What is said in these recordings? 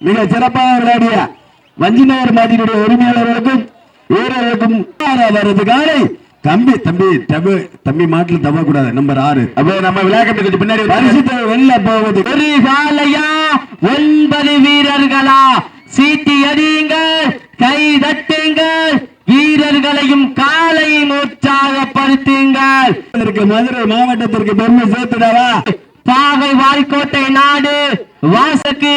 மிக சிறப்பாக விளையாடிய வஞ்சிநகர் மாட்டினுடைய உரிமையாளர்களுக்கும் வீரர்களுக்கும் காலை தம்பி தம்பி தம்பி தம்பி மாட்டில் தவ கூடாது நம்பர் ஆறு. அப்போ நம்ம விளையாட்டு கொஞ்சம் பின்னாடி பரிசுத்த வெளில போவது ஒரு காலையா ஒன்பது வீரர்களா? சீட்டி அடியுங்கள் கை தட்டுங்கள் வீரர்களையும் காலையும் உற்சாகப்படுத்துங்கள் மதுரை மாவட்டத்திற்கு பெருமை சேர்த்துடவா? பாகை வாய்க்கோட்டை நாடு. வாசக்கு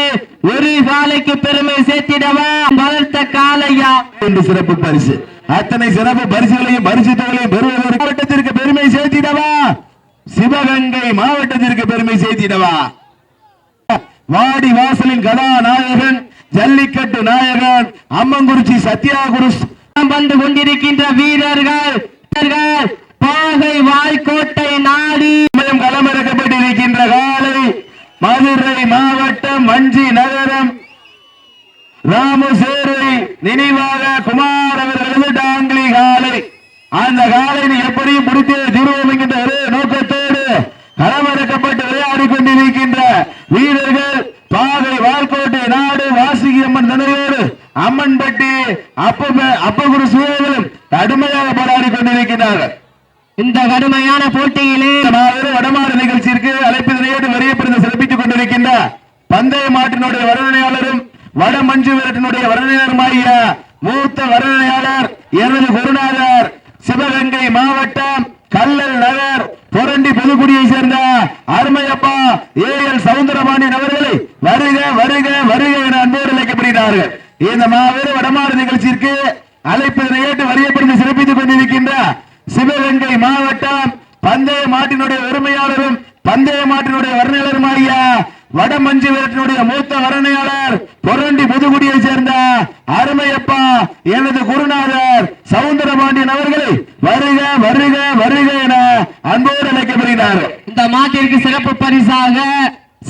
ஒரு காலைக்கு பெருமை சேர்த்திடவா? வளர்த்த காலையா என்று சிறப்பு பரிசு. அத்தனை சிறப்பு பரிசுகளையும் பரிசுத்தங்களையும் பெறுவதற்கு மாவட்டத்திற்கு பெருமை சேர்த்திடவா? சிவகங்கை மாவட்டத்திற்கு பெருமை சேர்த்திடவா? வாடி வாசலின் கதாநாயகன் ஜல்லிக்கட்டு நாயகன் அம்மங்குறிச்சி சத்யாகுரு வந்து கொண்டிருக்கின்ற வீரர்கள் பாகை வாய்க்கோட்டை நாடு. காலை மதுரை மாவட்டம் வஞ்சி நகரம். ராமசேரை நினைவாக குமார் அவர்களது டாங்கிலி காலை. அந்த காலையை எப்படியும் முடித்தே தீர்வோம் என்கின்ற ஒரே நோக்கத்தோடு களமிறக்கப்பட்டு விளையாடி கொண்டிருக்கின்ற வீரர்கள் பாதை வால்கோட்டை நாடு வாசுகி அம்மன் நினைவோடு அம்மன்பட்டி அப்ப அப்பகுரு சூழலும் கடுமையாக போராடி கொண்டிருக்கிறார்கள் இந்த கடுமையான போட்டியிலே வடமாடு நிகழ்ச்சிக்கு அழைப்பிதனையோடு சிறப்பித்துக் கொண்டிருக்கின்ற பந்தய மாட்டினுடைய வர்ணனையாளரும் வட மஞ்சு விரட்டினுடைய வர்ணனையாளருமாகிய மூத்த வர்ணனையாளர் எனது குருநாதர் சிவகங்கை மாவட்டம் கல்லல் நகர் புரண்டி புதுக்குடியை சேர்ந்த அருமையப்பா ஏ எல் சவுந்தரபாண்டியன் அவர்களை வருக வருக வருக என அன்போடு அழைக்கப்படுகிறார்கள். இந்த மாபெரும் வடமாறு நிகழ்ச்சிக்கு அழைப்பதனை ஏற்று வரியப்படுத்தி சிறப்பித்துக் கொண்டிருக்கின்ற சிவகங்கை மாவட்டம் பந்தய மாட்டினுடைய உரிமையாளரும் பந்தய மாட்டினுடைய வர்ணனையாளருமாகிய வடமஞ்சு வீரத்தினுடைய மூத்த வர்ணனையாளர் பொரண்டி புதுக்குடியை சேர்ந்த அருமையப்பா எனது குருநாதர் சவுந்தரபாண்டியன் அவர்களை வருக வருக வருக என அன்போடு அழைக்கப்படுகிறார்கள் இந்த மாட்டிற்கு சிறப்பு பரிசாக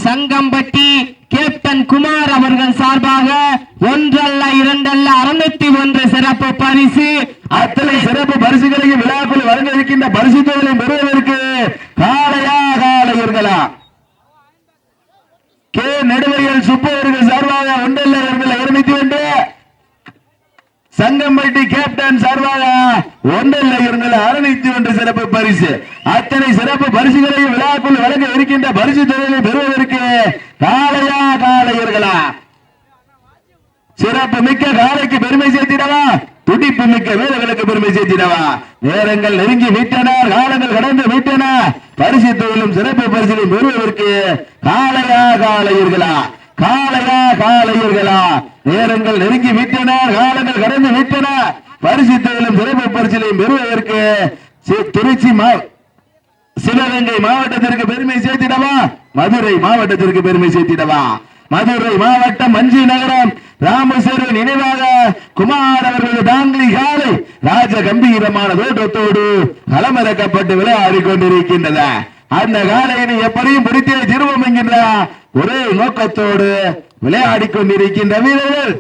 சங்கம்பட்டி கேப்டன் குமார் அவர்கள் சார்பாக ஒன்றல்ல இரண்டல்ல அறுநூத்தி ஒன்று சிறப்பு பரிசு. அத்தனை சிறப்பு பரிசுகளையும் விழாக்குள் வழங்க இருக்கின்ற பரிசு தொகைகளையும் பெறுவதற்கு காளையா காளையர்களா கே. நெடுவையல் சுப்பவர்கள் சார்பாக ஒன்றல்ல அவர்களை இருநூத்தி ஒன்று. சங்கம்பட்டி கேப்டன் சார்பாக ஒன்றல்ல இருந்தல அரணித்து ஒன்று சிறப்பு பரிசு. அத்தனை சிறப்பு பரிசுகளையும் விழாக்குள் வழங்க இருக்கின்ற பரிசு தொழிலை பெறுவதற்கு காளையா காளையர்களா சிறப்பு மிக்க காலைக்கு பெருமை சேர்த்திடவா? துடிப்பு மிக்க வீரர்களுக்கு பெருமை சேர்த்திடவா? நேரங்கள் நெருங்கி விட்டன காலங்கள் கடந்து விட்டன பரிசு தொழிலும் சிறப்பு பரிசிலும் பெறுவதற்கு காலையா காலையீர்களா? காலையா காலையீர்களா? நேரங்கள் நெருங்கி விட்டன காலங்கள் கடந்து விட்டன பரிசு தொழிலும் சிறப்பு பரிசிலையும் பெறுவதற்கு திருச்சி மா சிவகங்கை மாவட்டத்திற்கு பெருமை சேர்த்திடவா? மதுரை மாவட்டத்திற்கு பெருமை சேர்த்திடவா? மதுரை மாவட்டம் மஞ்சி நகரம் ராமசேரு நினைவாக குமார் அவர்களது தாங்கி காலை ராஜ கம்பீரமான தோற்றத்தோடு களமிறக்கப்பட்டு விளையாடி கொண்டிருக்கின்றன அந்த காலையினை எப்படியும் பிடித்தே திருவம் என்கின்ற ஒரே நோக்கத்தோடு விளையாடி கொண்டிருக்கின்ற வீரர்கள்.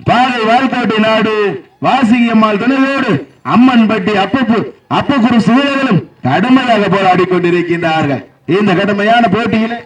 பாதை வால்கோட்டை நாடு வாசிங்கம்மாள் துணையோடு அம்மன் பட்டி அப்பப்பு அப்பகுரு சூழலும் கடுமையாக போராடி கொண்டிருக்கின்றார்கள் இந்த கடுமையான போட்டியிலே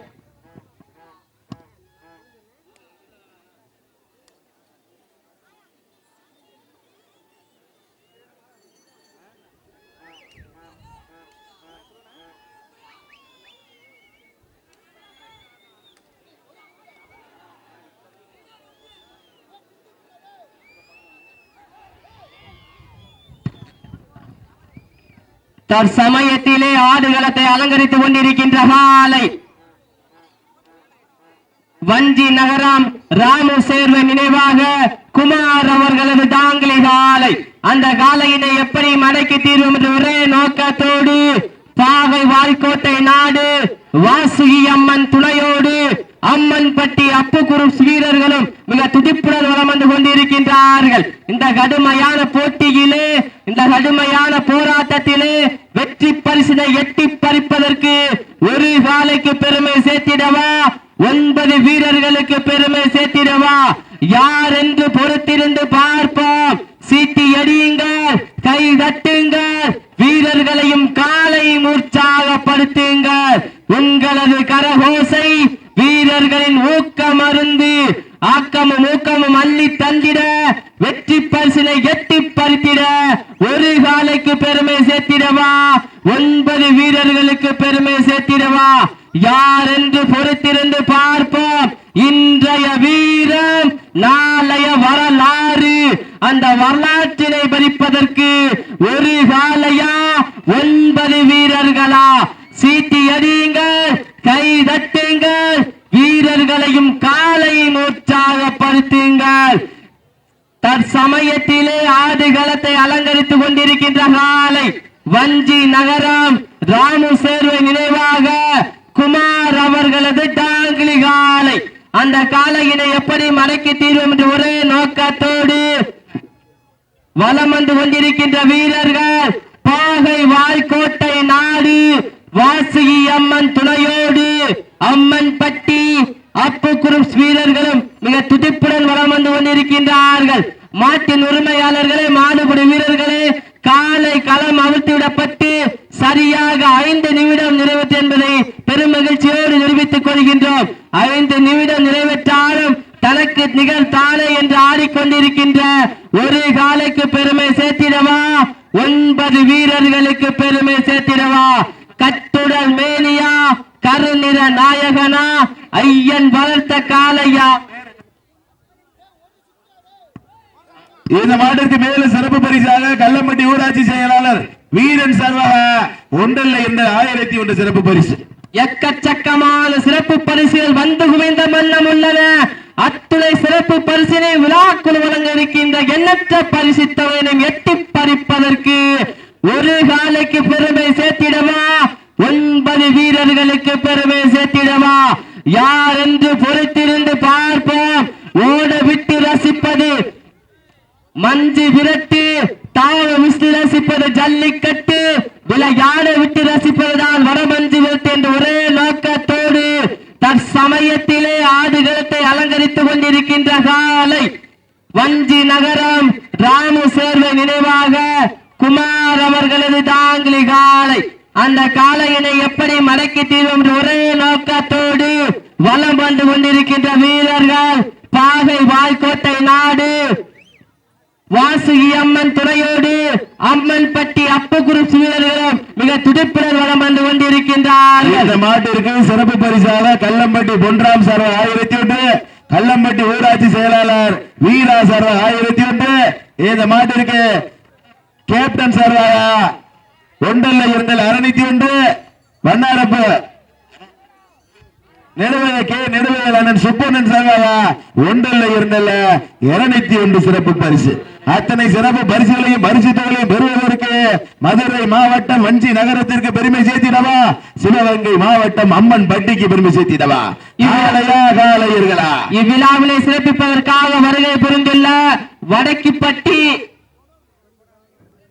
தற்சமயத்திலே ஆடுகளத்தை அலங்கரித்துக் கொண்டிருக்கின்ற காலை வஞ்சி நகரம் ராமு சேர்வை நினைவாக குமார் அவர்களது தாங்கலி காலை. அந்த காலையினை எப்படி மடக்கி தீர்வோம் என்று ஒரே நோக்கத்தோடு பாவை வாய்க்கோட்டை நாடு வாசுகி அம்மன் துணையோடு அம்மன் பட்டி அப்புக்குரு வீரர்களும் மிக துடிப்புடன் வளம் வந்து கொண்டிருக்கின்றார்கள். இந்த கடுமையான போட்டியிலே இந்த கடுமையான போராட்டத்திலே வெற்றி பரிசினை எட்டி பறிப்பதற்கு ஒரு காலைக்கு பெருமை சேர்த்திடவா? ஒன்பது வீரர்களுக்கு பெருமை சேர்த்திடவா? யார் என்று பொறுத்திருந்து பார்ப்போம். சீட்டி அடியுங்கள் கை தட்டுங்கள் வீரர்களையும் காலையும் உற்சாகப்படுத்துங்கள் உங்களது அக்கமும் ஊக்கமும் அள்ளி தந்திட வெற்றி பரிசினை எட்டி பறித்திட ஒரு காலைக்கு பெருமை சேர்த்திடவா ஒன்பது வீரர்களுக்கு பெருமை சேர்த்திடவா யார் என்று பொறுத்திருந்து பார்ப்போம்? இன்றைய வீரம் நாளைய வரலாறு. அந்த வரலாற்றினை பறிப்பதற்கு ஒரு காலையா ஒன்பது வீரர்களா? சீட்டி அடியுங்கள் கை தட்டுங்கள் வீரர்களையும் காலையும் உற்சாகப்படுத்துங்கள் தற்சமயத்திலே ஆடுகளத்தை அலங்கரித்துக் கொண்டிருக்கின்ற காலை வஞ்சி நகரம் ராமு சேர்வை நினைவாக குமார் அவர்களது டாங்கிலி காலை. அந்த காலையினை எப்படி மடக்கி தீர்வோம் என்று ஒரே நோக்கத்தோடு வலம் வந்து கொண்டிருக்கின்ற வீரர்கள் பாகை வாய்க்கோட்டை நாடு வாசுகி அம்மன் துணையோடு அம்மன் வீரர்களும் மிக துடிப்புடன் வளம் வந்து கொண்டிருக்கின்றார்கள். மாட்டின் உரிமையாளர்களே மாடுபடி வீரர்களே காலை களம் அவிழ்த்துவிடப்பட்டு சரியாக ஐந்து நிமிடம் நிறைவேற்று என்பதை பெரும் மகிழ்ச்சியோடு நிரூபித்துக் கொள்கின்றோம். ஐந்து நிமிடம் நிறைவேற்றாலும் தனக்கு நிகழ் தானே என்று ஆடிக்கொண்டிருக்கின்ற ஒரு காலைக்கு பெருமை சேர்த்திடவா ஒன்பது வீரர்களுக்கு பெருமை சேர்த்திடவா கட்டுடல் மேனியா கருநிற நாயகனா ஐயன் வளர்த்த காளையா இந்த மாட்டிற்கு மேலும் சிறப்பு பரிசாக கல்லம்பட்டி ஊராட்சி செயலாளர் வீரன் சர்வக ஒன்றல்ல என்ற ஆயிரத்தி ஒன்று சிறப்பு பரிசு. எக்கச்சக்கமான சிறப்பு பரிசுகள் வந்து குவிந்த மன்னம் உள்ளன. அத்துணை சிறப்பு பரிசினை விழாக்குழு வழங்க இருக்கின்ற எண்ணற்ற பரிசு தொகையினை எட்டி பறிப்பதற்கு ஒரு காலைக்கு பெருமை சேர்த்திடவா? ஒன்பது வீரர்களுக்கு பெருமை சேர்த்திடவா? யார் என்று பொறுத்திருந்து பார்ப்போம். ஓட விட்டு ரசிப்பது மஞ்சு விரட்டு தாழ விட்டு ரசிப்பது ஜல்லிக்கட்டு விளையாட விட்டு ரசிப்பதுதான் வடமஞ்சு விரட்டு என்ற ஒரே நோக்கத்தோடு தற்சமயத்திலே ஆடுகளத்தை அலங்கரித்துக் கொண்டிருக்கின்ற காலை வஞ்சி நகரம் ராமு சேர்வை நினைவாக குமார் அவர்களது தாங்கிலி காலை. அந்த காளையினை எப்படி மடக்கி தீர்வோம் ஒரே நோக்கத்தோடு வலம் வந்து கொண்டிருக்கின்ற வீரர்கள் பாகை வாய்க்கோட்டை நாடு வாசுகி அம்மன் துணையோடு அம்மன் பட்டி அப்பு வீரர்களும் மிக துடிப்புடன் வளம் வந்து கொண்டிருக்கின்றார். இந்த மாட்டிற்கு சிறப்பு பரிசாக கல்லம்பட்டி பொன்றாம் சர்வ ஆயிரத்தி ஒன்று கல்லம்பட்டி ஊராட்சி செயலாளர் வீரா சர்வ ஆயிரத்தி ஒன்று இந்த மாட்டிற்கு கேப்டன் சர்வாயா ஒன்றல்ல இருந்தல் அறுநூத்தி ஒன்று வண்ணாரப்பு நெடுவய கே நெடுவயல் அண்ணன் சுப்பண்ணன் சார்பாக ஒன்றல்ல இருந்தல்ல இருநூத்தி ஒன்று சிறப்பு பரிசு. அத்தனை சிறப்பு பரிசுகளையும் பரிசு தொகையையும் பெறுவதற்கு மதுரை மாவட்டம் வஞ்சி நகரத்திற்கு பெருமை சேர்த்திடவா? சிவகங்கை மாவட்டம் அம்மன் பட்டிக்கு பெருமை சேர்த்திடவா? காலையா காலையர்களா இவ்விழாவினை சிறப்பிப்பதற்காக வருகை புரிந்துள்ள வடக்கிப்பட்டி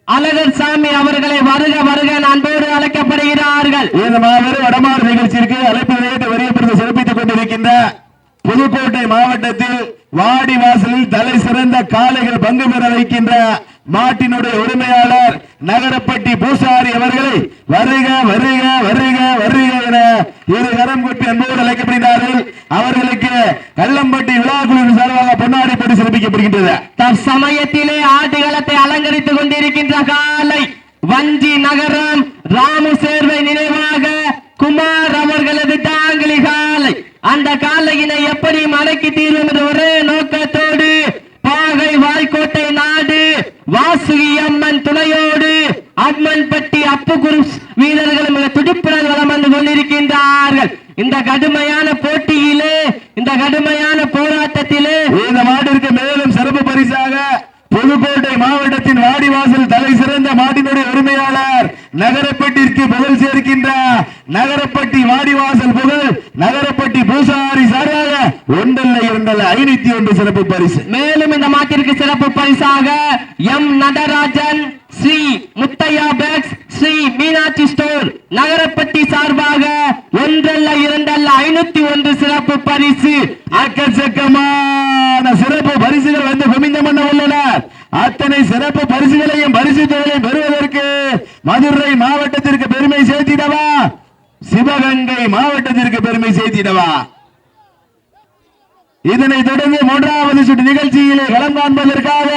அழகர் சாமி அவர்களை வருக வருக அன்போடு அழைக்கப்படுகிறார்கள். இந்த மாபெரும் வடமாறு நிகழ்ச்சிக்கு அழைப்பு இருக்கின்ற புதுக்கோட்டை மாவட்டத்தில் வாடி வாசலில் தலை சிறந்த காளைகள் பங்கு பெற வைக்கின்ற மாட்டினுடைய உரிமையாளர் நகரப்பட்டி பூசாரி அவர்களை வருக வருக வருக வருக என இரு கரம் கொட்டி அன்போடு அழைக்கப்படுகிறார்கள் அவர்களுக்கு கல்லம்பட்டி விழாக்குழுவின் சார்பாக பொன்னாடி போட்டு சிறப்பிக்கப்படுகின்றது தற்சமயத்திலே ஆட்டுகளத்தை அலங்கரித்துக் கொண்டிருக்கின்ற காலை வஞ்சி நகரம் ராமு சேர்வை நினைவாக குமார் அவர்களது தாங்கிலி அந்த காலையினை எப்படி மடக்கி தீர்வோம் என்ற ஒரே நோக்கத்தோடு பாகை வாய்க்கோட்டை நாடு வாசுகி அம்மன் துணையோடு அம்மன் பட்டி அப்பு குரு வீரர்கள் துடிப்புடன் வளம் வந்து கொண்டிருக்கின்றார்கள். இந்த கடுமையான போட்டியிலே இந்த கடுமையான போராட்டத்திலே இந்த மாட்டிற்கு மேலும் சிறப்பு பரிசாக புதுக்கோட்டை மாவட்டத்தின் வாடிவாசல் தலை சிறந்த மாட்டினுடைய உரிமையாளர் நகரப்பட்டிற்கு புகழ் சேர்க்கின்ற நகரப்பட்டி வாடிவாசல் புகழ் நகரப்பட்டி பூசாரி சார்பாக ஒன்றல்ல இரண்டல்ல ஒன்று சிறப்பு பரிசு. மேலும் இந்த மாட்டிற்கு சிறப்பு பரிசாக M Natarajan Sri Muthiah bakes Sri Meenakshi store Nagarapatti சார்பாக ஒன்றல்ல இரண்டல்ல ஐநூத்தி ஒன்று சிறப்பு பரிசு. அக்கச்சக்கமான சிறப்பு பரிசுகள் வந்து குமிந்த மன்ன உள்ளனர் அத்தனை சிறப்பு பரிசுகளையும் பரிசு தொகையையும் பெறுவதற்கு மதுரை மாவட்டத்திற்கு பெருமை சேர்த்திடவா? சிவகங்கை மாவட்டத்திற்கு பெருமை சேர்த்திடவா? இதனைத் தொடர்ந்து மூன்றாவது சுற்று நிகழ்ச்சியிலே களம் காண்பதற்காக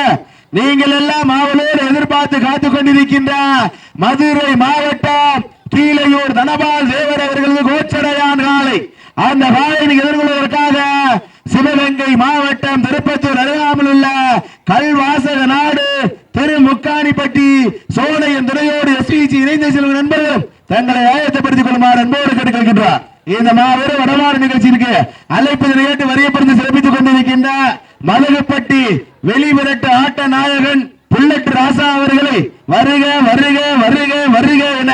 நீங்கள் எல்லாம் ஆவலோடு எதிர்பார்த்து காத்துக் கொண்டிருக்கின்ற மதுரை மாவட்டம் கீழையூர் தனபால் தேவர் அவர்களது கோச்சடையான் காலை. அந்த காலையை எதிர்கொள்வதற்காக சிவகங்கை மாவட்டம் திருப்பத்தூர் அருகாமல் உள்ள கல்வாசக நாடு திருமுக்காணிப்பட்டி சோனையின் துறையோடு எஸ்பிஜி இணைந்து செல்வ நண்பர்களும் தங்களை ஆயத்தப்படுத்திக் கொள்ளுமாறு அன்போடு கேட்டுக்கொள்கின்றார். இந்த மாபெரும் வடமாறு நிகழ்ச்சிக்கு அழைப்பதை கேட்டு வரியப்படுத்தி சிறப்பித்துக் கொண்டிருக்கின்ற மலகுப்பட்டி வெளிவிரட்டு ஆட்ட நாயகன் புள்ளட்டு ராசா அவர்களை வருக வருக வருக வருக என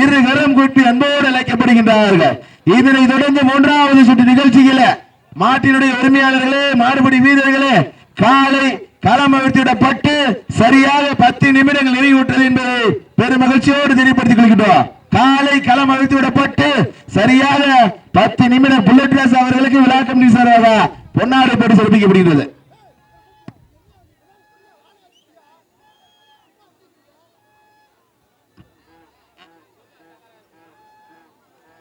இரு கரம் கூட்டி அன்போடு அழைக்கப்படுகின்றார்கள். இதனை தொடர்ந்து மூன்றாவது சுற்று நிகழ்ச்சியில மாட்டினுடைய உரிமையாளர்களே மாடுபடி வீரர்களே காலை களம் சரியாக பத்து நிமிடங்கள் நிறைவுற்றது என்பதை பெரும் மகிழ்ச்சியோடு தெரியப்படுத்திக் கொள்கின்றோம். காலை களம் அவிழ்த்து விடப்பட்டு சரியாக பத்து நிமிடம் புல்லட் கிளாஸ் அவர்களுக்கு விழா கமிட்டி சார்பாக பொன்னாடை போட்டு சிறப்பிக்கப்படுகிறது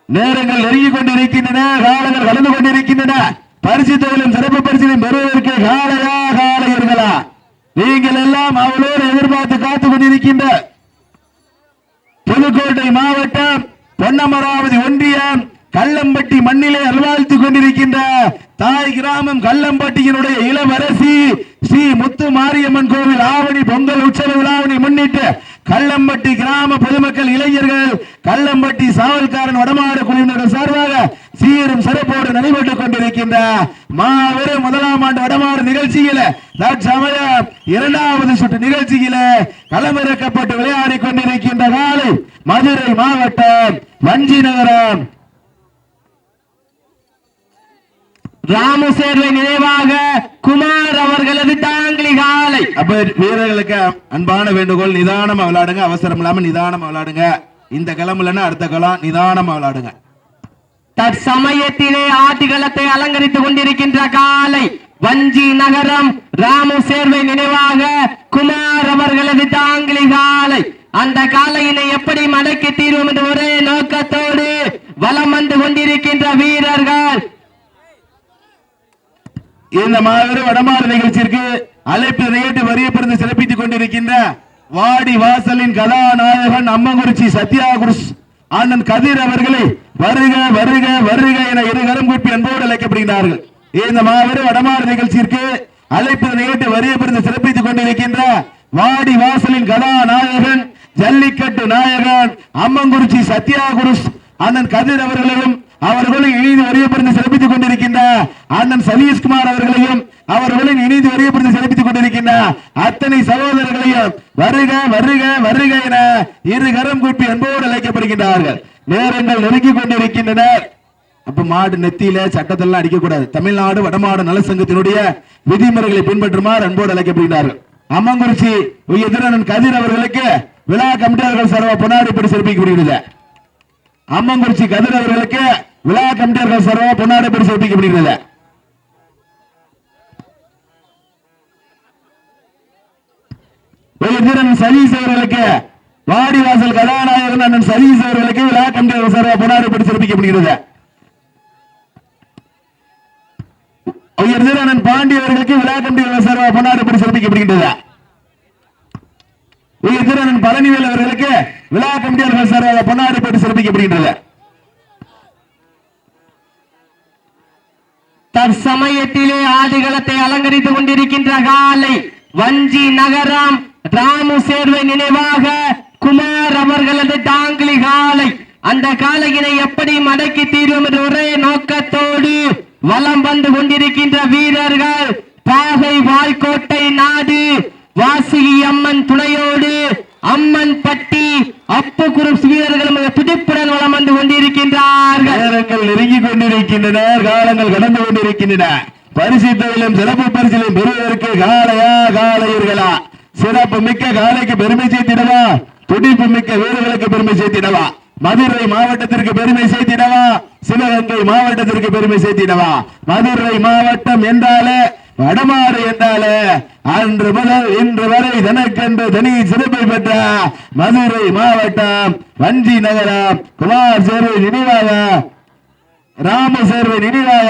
நேரங்கள் நெருங்கிக் கொண்டிருக்கின்றன காலங்கள் கலந்து கொண்டிருக்கின்றன. பரிசு தொழிலும் சிறப்பு பரிசிலும் பெறுவதற்கு காலையா காலையர்களா? நீங்கள் எல்லாம் அவளோடு எதிர்பார்த்து காத்துக் கொண்டிருக்கின்ற புதுக்கோட்டை மாவட்டம் பொன்னமராவதி ஒன்றியம் கல்லம்பட்டி மண்ணிலே அல்வாழ்த்து கொண்டிருக்கின்ற தாய் கிராமம் கல்லம்பட்டியினுடைய இளவரசி ஸ்ரீ முத்து மாரியம்மன் கோவில் ஆவணி பொங்கல் உற்சவ விழாவினை முன்னிட்டு கல்லம்பட்டி கிராம பொதுமக்கள் இளைஞர்கள் கல்லம்பட்டி சாவல்காரன் வடமாடு குழுவினர்கள் சார்பாக சீரும் சிறப்போடு நடைபெற்றுக் கொண்டிருக்கின்ற மாபெரும் முதலாம் ஆண்டு வடமாறு நிகழ்ச்சியில தற்சமயம் இரண்டாவது சுற்று நிகழ்ச்சியில களமிறக்கப்பட்டு விளையாடி கொண்டிருக்கின்ற காலை மதுரை மாவட்டம் வஞ்சி நகரம். ராமசேர்வை நினைவாக குமார் அவர்களது தாங்கிலி காலை. அப்ப வீரர்களுக்கு அன்பான வேண்டுகோள் நிதானமா விளையாடுங்க. அவசரம் இல்லாம நிதானமா விளையாடுங்க. இந்த கிளம்புலன்னா அடுத்த களம் நிதானமா விளையாடுங்க. தற்சமயத்திலே ஆட்டுகளத்தை அலங்கரித்துக் கொண்டிருக்கின்ற காலை வஞ்சி நகரம் ராமு சேர்வை நினைவாக குமார் அவர்களது தாங்கிலி காலை. அந்த காலையினை எப்படி மடக்கி தீர்வோம் என்று ஒரே நோக்கத்தோடு வலம் வந்து கொண்டிருக்கின்ற வீரர்கள். இந்த மாபெரும் வடமாறு நிகழ்ச்சிக்கு அழைப்பு நிகழ்ச்சி வரியப்பிறந்து சிறப்பித்துக் கொண்டிருக்கின்ற வாடி வாசலின் கதாநாயகன் அம்மங்குறிச்சி சத்யாகுருஸ் அண்ணன் கதிர் அவர்களை வருக வருக வருக என இருகரம் கூப்பி அன்போடு அழைக்கப்படுகிறார்கள் இந்த மாபெரும் வடமாறு நிகழ்ச்சிக்கு அழைப்பு நிகழ்ச்சி வரியப்படுத்தி சிறப்பித்துக் கொண்டிருக்கின்ற வாடி வாசலின் கதாநாயகன் ஜல்லிக்கட்டு நாயகன் அம்மங்குறிச்சி சத்யாகுரு அண்ணன் கதிர் அவர்களையும் அவர்களும் இணைந்து வரியப்படுத்தி சிறப்பித்துக் கொண்டிருக்கின்ற அண்ணன் சதீஷ்குமார் அவர்களையும் அவர்களும் இணைந்து வரியப்படுத்தி சிறப்பித்துக் கொண்டிருக்கின்ற அத்தனை சகோதரர்களையும் வருக வருக வருக என இரு கரம் கூப்பி அன்போடு அழைக்கப்படுகின்றார்கள். நேரங்கள் நெருங்கிக் கொண்டிருக்கின்றன. அப்ப மாடு நெத்தியில சட்டத்தெல்லாம் அடிக்க கூடாது தமிழ்நாடு வடமாடு நல சங்கத்தினுடைய விதிமுறைகளை பின்பற்றுமாறு அன்போடு அழைக்கப்படுகிறார்கள் அம்மங்குறிச்சி எதிரனன் கதிர் அவர்களுக்கு விழா கமிட்டியாளர்கள் சர்வ பொன்னாடிப்படி சிறப்பிக்கப்படுகிறது அம்மங்குறிச்சி கதிர் அவர்களுக்கு விழா கமிட்டியாளர்கள் சர்வ பொன்னாடிப்படி சிறப்பிக்கப்படுகிறது எதிரன் சதீஷ் அவர்களுக்கு வாடிவாசல் கதாநாயகன் அண்ணன் சதீஷ் அவர்களுக்கு விழா கமிட்டியாளர்கள் சர்வ புனாரப்படி சிறப்பிக்கப்படுகிறது அண்ணன் பாண்டி அவர்களுக்கு விழா கமிட்டி சார்பா பொன்னாடிப்படி சிறப்பிக்கப்படுகின்றது உயர்திரன் பழனிவேல் அவர்களுக்கு விழா கமிட்டியாளர்கள் சார்பாக போட்டு சிறப்பிக்கப்படுகின்றது தற்சமயத்திலே ஆதிகளத்தை அலங்கரித்துக் கொண்டிருக்கின்ற காலை வஞ்சி நகரம் ராமு சேர்வை நினைவாக குமார் அவர்களது தாங்கிலி காலை அந்த காலையினை எப்படி மடக்கி தீர்வோம் என்ற ஒரே நோக்கத்தோடு வலம் வந்து கொண்டிருக்கின்ற வீரர்கள் பாகை வாய்க்கோட்டை நாடு வாசுகி அம்மன் துணையோடு அம்மன் பட்டி அப்பு குரூப் வீரர்களும் துடிப்புடன் வளம் வந்து கொண்டிருக்கின்றார்கள். நேரங்கள் நெருங்கி கொண்டிருக்கின்றன காலங்கள் கடந்து கொண்டிருக்கின்றன. பரிசுத்தவிலும் சிறப்பு பரிசிலும் பெறுவதற்கு காலையா காலையர்களா? சிறப்பு மிக்க காலைக்கு பெருமை சேர்த்திடவா? துடிப்பு மிக்க வீரர்களுக்கு பெருமை சேர்த்திடவா? மதுரை மாவட்டத்திற்கு பெருமை சேர்த்திடவா? சிவகங்கை மாவட்டத்திற்கு பெருமை சேர்த்திடவா? மதுரை மாவட்டம் என்றாலே வடமாறு என்றாலே அன்று முதல் இன்று வரை தனக்கென்று தனி சிறப்பை பெற்ற மதுரை மாவட்டம் வஞ்சி நகரம். குமார் சேர்வை நினைவாக ராம சேர்வை நினைவாக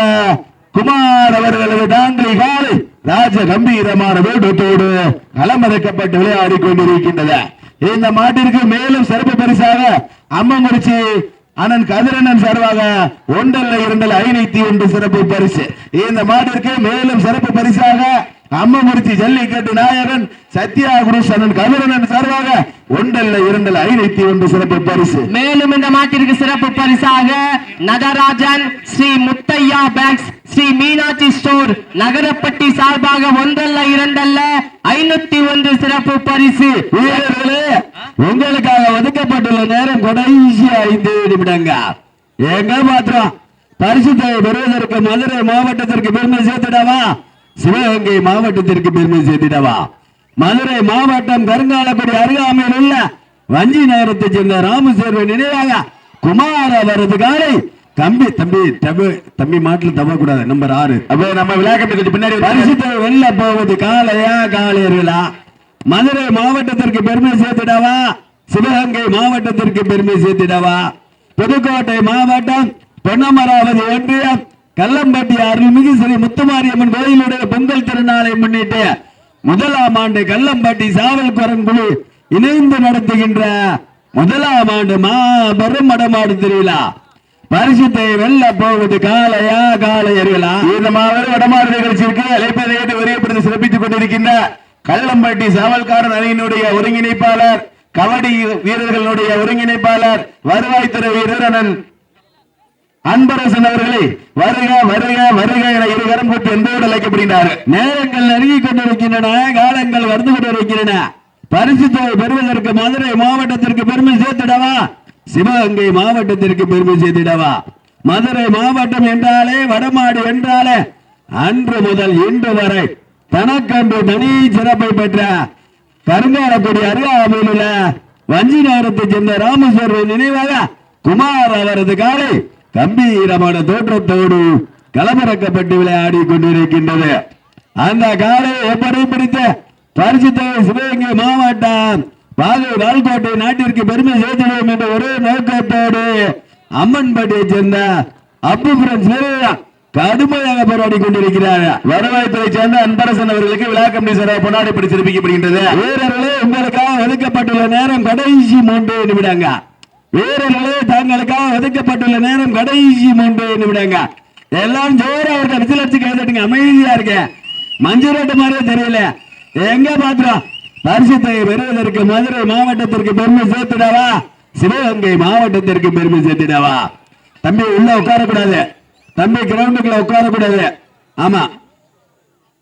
குமார் அவர்களது தாங்கி காலை ராஜ கம்பீரமான வேடத்தோடு களமிறக்கப்பட்டு விளையாடி கொண்டிருக்கின்றன இந்த மாட்டிற்கு மேலும் சிறப்பு பரிசாக அம்மங்குறிச்சி அண்ணன் கதிரண்ணன் சார்பாக ஒன்றல்ல இரண்டல் ஐநூத்தி ஒன்று சிறப்பு பரிசு. இந்த மாட்டிற்கு மேலும் சிறப்பு பரிசாக அம்மங்குறிச்சி ஜல்லிக்கட்டு நாயகன் சத்யா அண்ணன் கதிரண்ணன் சார்பாக ஒன்றல்ல இரண்டல் ஐநூத்தி ஒன்று சிறப்பு பரிசு. மேலும் இந்த மாட்டிற்கு சிறப்பு பரிசாக நடராஜன் ஸ்ரீ முத்தையா பேக்ஸ் ஸ்ரீ மீனாட்சி ஸ்டோர் நகரப்பட்டி சார்பாக ஒன்றல்ல இரண்டல்ல ஐநூத்தி ஒன்று சிறப்பு பரிசு. வீரர்களே உங்களுக்காக ஒதுக்கப்பட்டுள்ள நேரம் கடைசி ஐந்து நிமிடங்க. எங்க பாத்திரம் பரிசுத்தை பெறுவதற்கு மதுரை மாவட்டத்திற்கு பெருமை சேர்த்துடவா? சிவகங்கை மாவட்டத்திற்கு பெருமை சேர்த்திடவா? மதுரை மாவட்டம் கருங்காலக்குடி அருகாமையில் உள்ள வஞ்சி நகரத்தைச் சேர்ந்த ராமசேர்வை நினைவாக குமார் அவரது காலை தம்பி தம்பி தம்பி தம்பி மாட்டில் தவ கூடாது நம்பர் ஆறு. அப்ப நம்ம விளையாட்டு பின்னாடி பரிசுத்தை வெல்ல போவது காளையா காளையர்களா மதுரை மாவட்டத்திற்கு பெருமை சேர்த்திடவா? சிவகங்கை மாவட்டத்திற்கு பெருமை சேர்த்திடவா? புதுக்கோட்டை மாவட்டம் பொன்னமராவதி ஒன்றியம் கல்லம்பட்டி அருள்மிகு ஸ்ரீ முத்துமாரியம்மன் கோயிலுடைய பொங்கல் திருநாளை முன்னிட்டு முதலாம் ஆண்டு கல்லம்பட்டி சாவல் குரங்குழு இணைந்து நடத்துகின்ற முதலாம் ஆண்டு மாபெரும் மடமாடு திருவிழா. பரிசுத்தை வெல்ல போவது காளையா காளையர்களா இந்த மாபெரும் வடமாறு நிகழ்ச்சிக்கு அழைப்பதை ஏற்று வரியப்படுத்தி சிறப்பித்துக் கொண்டிருக்கின்ற கள்ளம்பட்டி சாவல்காரன் அணியினுடைய ஒருங்கிணைப்பாளர் கபடி வீரர்களுடைய ஒருங்கிணைப்பாளர் வருவாய்த்துறை வீரர் அண்ணன் அன்பரசன் அவர்களை வருக வருக வருக என இருகரம் கூட்டி என்போடு அழைக்கப்படுகிறார் நேரங்கள் நெருங்கிக் கொண்டிருக்கின்றன காலங்கள் வந்து கொண்டிருக்கின்றன. பரிசு தொகை பெறுவதற்கு மதுரை மாவட்டத்திற்கு பெருமை சேர்த்திடவா? சிவகங்கை மாவட்டத்திற்கு பெருமை சேர்த்திடவா? மதுரை மாவட்டம் என்றாலே வடமாடு என்றாலே அன்று முதல் இன்று வரை தனக்கன்று தனி சிறப்பை பெற்ற கருங்காலக்குடி அருகாமையில் உள்ள வஞ்சி நகரத்தைச் சேர்ந்த ராமேஸ்வரர் நினைவாக குமார் அவரது காலை கம்பீரமான தோற்றத்தோடு களமிறக்கப்பட்டு விளையாடி கொண்டிருக்கின்றது. அந்த காலை எப்படி பிடித்த பரிசுத்தை சிவகங்கை மாவட்டம் வாகை வால்கோட்டை நாட்டிற்கு பெருமை சேர்த்துவோம் என்ற ஒரே நோக்கத்தோடு அம்மன்பட்டியை சேர்ந்த அப்பு பிரெண்ட்ஸ் கடுமையாக போராடி கொண்டிருக்கிறார். வருவாய்த்துறை சேர்ந்த அன்பரசன் அவர்களுக்கு விழா கமிட்டி சார்பாக பொன்னாடி பிடிச்சிருப்பிக்கப்படுகின்றது வீரர்களே உங்களுக்காக ஒதுக்கப்பட்டுள்ள நேரம் கடைசி மூன்று நிமிடங்க வீரர்களே தங்களுக்காக ஒதுக்கப்பட்டுள்ள நேரம் கடைசி மூன்று நிமிடங்க எல்லாம் ஜோரா அவர்கிட்ட விசில் அடிச்சு கைதட்டுங்க அமைதியா இருக்க மஞ்சுரட்டு மாதிரியே தெரியல. எங்க பாத்திரம்? பரிசுத்தை பெறுவதற்கு மதுரை மாவட்டத்திற்கு பெருமை சேர்த்துடவா? சிவகங்கை மாவட்டத்திற்கு பெருமை சேர்த்துடவா? தம்பி உள்ள உட்காரக்கூடாது. தம்பி கிரவுண்டுக்குள்ள உட்காரக்கூடாது. ஆமா.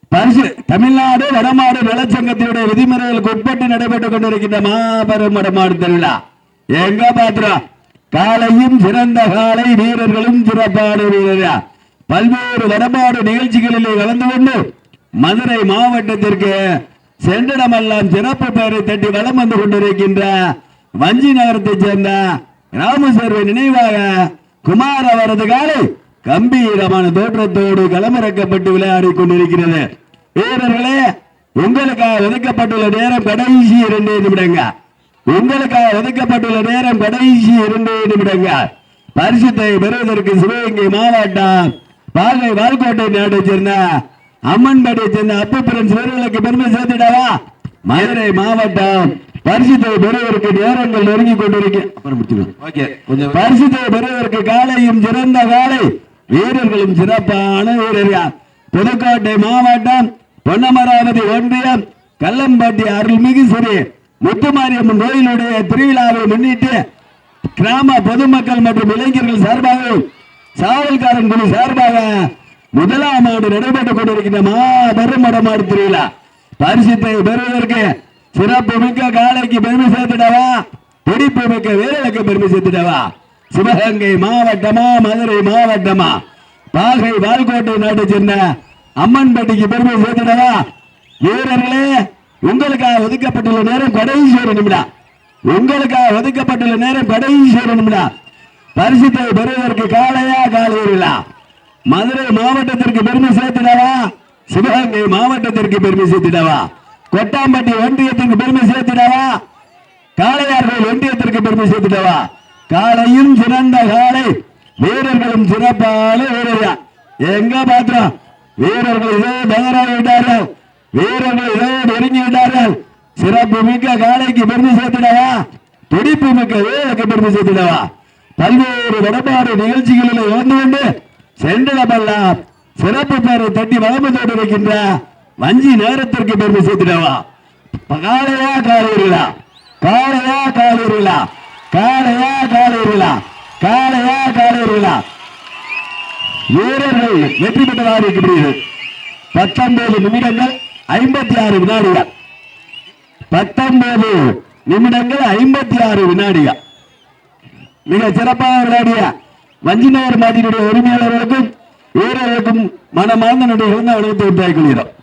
பரிசு தமிழ்நாடு வடமாடு நலச்சங்கத்தினுடைய விதிமுறைகளுக்கு உட்பட்டு நடைபெற்றுக் கொண்டிருக்கின்ற மாபெரும் வடமாடு திருவிழா. எங்க பாத்திரம் காலையும் சிறந்த காலை வீரர்களும் சிறப்பான வீரர்கள்? பல்வேறு வடபாடு நிகழ்ச்சிகளிலே கலந்து கொண்டு மதுரை மாவட்டத்திற்கு சென்றிடமெல்லாம் சிறப்பு பெயரை தட்டி வலம் வந்து கொண்டிருக்கின்ற வஞ்சி நகரத்தைச் சேர்ந்த ராமசேர்வை நினைவாக குமார் அவரது காலை கம்பீரமான தோற்றத்தோடு களமிறக்கப்பட்டு விளையாடி கொண்டிருக்கிறது. வீரர்களே உங்களுக்காக ஒதுக்கப்பட்டுள்ள நேரம் கடைசி இரண்டு நிமிடங்க. உங்களுக்காக ஒதுக்கப்பட்டுள்ள நேரம் கடைசி இரண்டு நிமிடங்க பரிசுத்தை பெறுவதற்கு சிவகங்கை மாவட்டம் பாகை வால்கோட்டை நாட்டை சேர்ந்த அம்மன்படியை சேர்ந்த அப்பு பிரெண்ட்ஸ் வீரர்களுக்கு பெருமை சேர்த்துடவா? மதுரை மாவட்டம் பரிசுத்தை பெறுவதற்கு நேரங்கள் நெருங்கி கொண்டிருக்க. பரிசுத்தை பெறுவதற்கு காலையும் சிறந்த காலை வீரர்களும் சிறப்பான வீரர்கள். புதுக்கோட்டை மாவட்டம் பொன்னமராவதி ஒன்றியம் கல்லம்பட்டி அருள்மிகு ஸ்ரீ முத்துமாரியம்மன் கோயிலுடைய திருவிழாவை முன்னிட்டு கிராம பொதுமக்கள் மற்றும் இளைஞர்கள் சார்பாக சாவல்காரன் குழு சார்பாக முதலாம் ஆண்டு நடைபெற்றுக் கொண்டிருக்கின்ற மாபெரும் மடமாடு திருவிழா. பரிசுத்தை பெறுவதற்கு சிறப்பு மிக்க காலைக்கு பெருமை சேர்த்துடவா? பிடிப்பு மிக்க வீரர்களுக்கு பெருமை சேர்த்துடவா? சிவகங்கை மாவட்டமா மதுரை மாவட்டமா? பாகை வால்கோட்டை நாட்டை சேர்ந்த அம்மன்பட்டிக்கு பெருமை சேர்த்துடவா? வீரர்களே உங்களுக்காக ஒதுக்கப்பட்டுள்ள நேரம் கடைசி ஒரு நிமிடம். உங்களுக்காக ஒதுக்கப்பட்டுள்ள நேரம் கடைசி ஒரு நிமிடம். பரிசுத்தை பெறுவதற்கு காலையா காலையிலா மதுரை மாவட்டத்திற்கு பெருமை சேர்த்திடவா? சிவகங்கை மாவட்டத்திற்கு பெருமை சேர்த்திடவா? கொட்டாம்பட்டி ஒன்றியத்திற்கு பெருமை சேர்த்திடவா? காளையார்கள் ஒன்றியத்திற்கு பெருமை சேர்த்திடவா? காலையும் சிறந்த காலை வீரர்களும் சிறப்பான வீரர்கள். எங்க பாத்திரம்? வீரர்கள் இதே தயாராக விட்டார்கள். வீரர்கள் இதோ நெருங்கி விட்டார்கள் சிறப்பு மிக்க காலைக்கு பெருமை சேர்த்துடவா? துடிப்பு மிக்க வேலைக்கு பெருமை சேர்த்துடவா? பல்வேறு வடபாடு நிகழ்ச்சிகளில் இழந்து கொண்டு சென்றிடமெல்லாம் சிறப்பு பேரை தட்டி வளர்ந்து இருக்கின்ற வஞ்சி நேரத்திற்கு பெருமை சேர்த்துடவா? காலையா காலையிலா காலையா காலையிலா காலையா காலையிலா காலையா காலையிலா வீரர்கள் வெற்றி பெற்றதாக இருக்கிறீர்கள். பத்தொன்பது நிமிடங்கள். ஐம்பத்தி ஆறு வினாடிகள். பத்தொன்பது நிமிடங்கள் ஐம்பத்தி ஆறு வினாடிகள். மிக சிறப்பாக விளையாடிய வஞ்சிநகர் மாதிரியுடைய உரிமையாளர்களுக்கும் வீரர்களுக்கும் மனமார்ந்த நடிகர்கள் வணக்கத்தை உண்டாக்கிக் கொள்கிறோம்